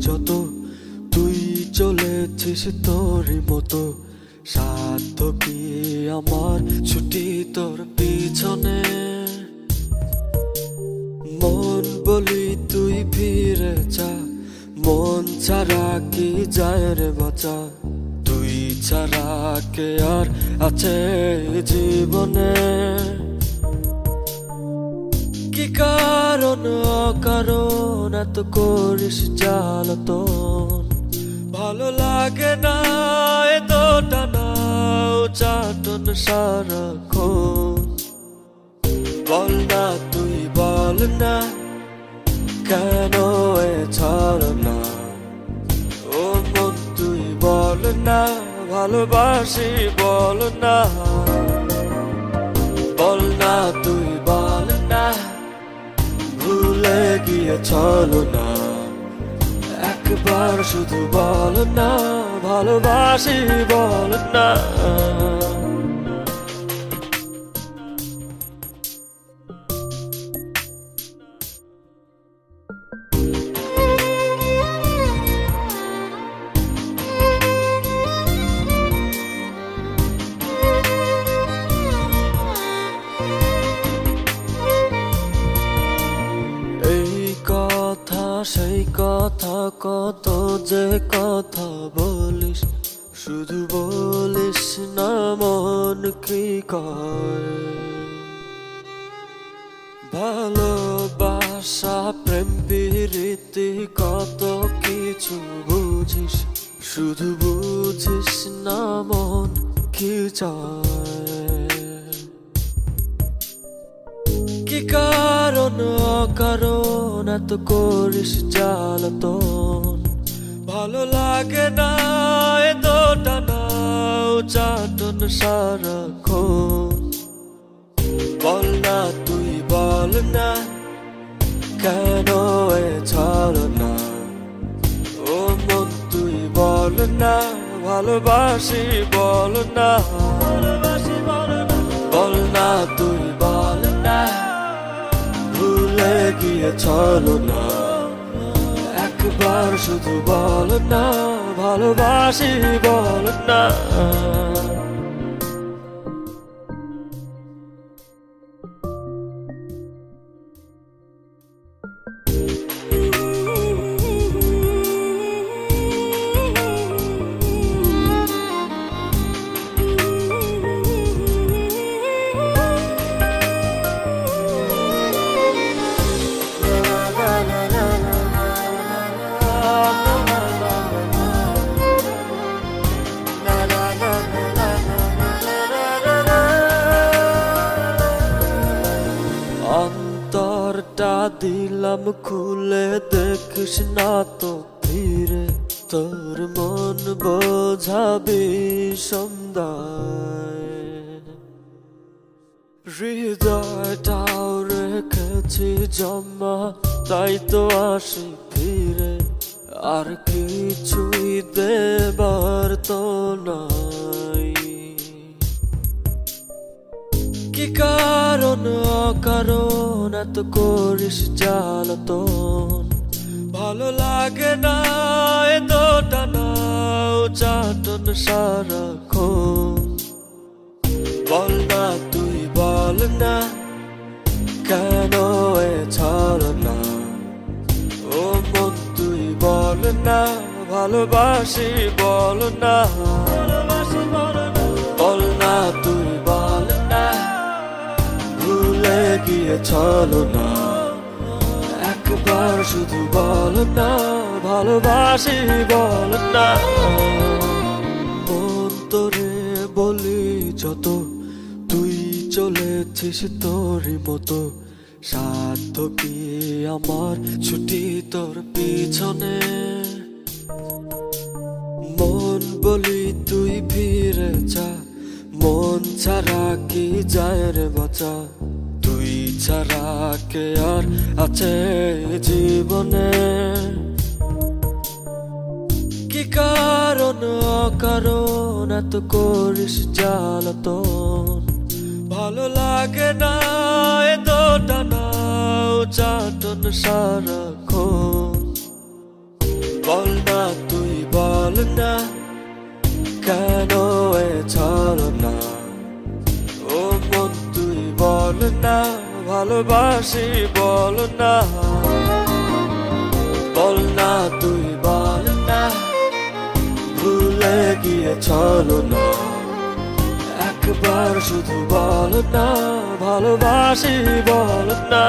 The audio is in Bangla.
যত, তুই চলেছিস তোরই মতো। সাধ্য কি আমার ছুটি তোর পিছনে? মন বলি তুই ফিরে যা, মন ছাড়া কি যায় রে বাঁচা? তুই ছাড়া কে আর আছে জীবনে? কি কারণ? অকারণ এত করিস জ্বালাতন। ভালো লাগে না এত টানা চাটন বল না, তুই বল না, কেন এ ছাড় না ও মন, তুই বল না, ভালোবাসি বল না। বল না চলো না। একবার শুধু বল না ভালোবাসি বল না। যে কথা বলিস, শুধু বলিস না, মন কি কয় ভালোবাসা, প্রেম, প্রীতি, কত কিছু বুঝিস, শুধু বুঝিস না, মন কি কি কারণ, অকারণ এত করিস জ্বালাতন ভালো লাগে না, এত টানা চাটন সারাক্ষণ। বল না, তুই বল না, কেন এ ছাড় না ও মন, তুই বল না, ভালোবাসি বল না। বল না, তুই বল না, ভুলে গিয়ে চলো না। একবার শুধু বল না ভালোবাসি বল না। দিলাম খুলে দেখিস না তো ফিরে তোর মন বোঝাবি সন্ধ্যায়। হৃদয়টাও রেখেছি জমা, তাই তো আসি ফিরে। আর কিছুই দেবার তো নাই। কারণ, অকারণ, এত করিস জ্বালাতন। ভালো লাগে না এত টানা চাটন সারাক্ষণ। বল না, তুই বল না, কেন এ ছাড় না ও মন, তুই বল না, ভালোবাসি বল না। গিয়ে চলো না। একবার শুধু বল না, ভালোবাসি বল না। মন তোরে বলি যত, তুই চলেছিস তোরই মতো। সাধ্য কি আমার ছুটি তোর পিছনে? মন বলি তুই ফিরে যা, মন ছাড়া কি যায় রে বাঁচা? তুই ছাড়া কে আর আছে জীবনে। কি কারণ, অকারণ, এত করিস জ্বালাতন? ভালো লাগে না এত টানা চাটন সারাক্ষণ। বল না কেন বল না ভালোবাসি বল না বল না তুই বল না ভুলে গিয়ে চলো না। একবার শুধু বল না ভালোবাসি বল না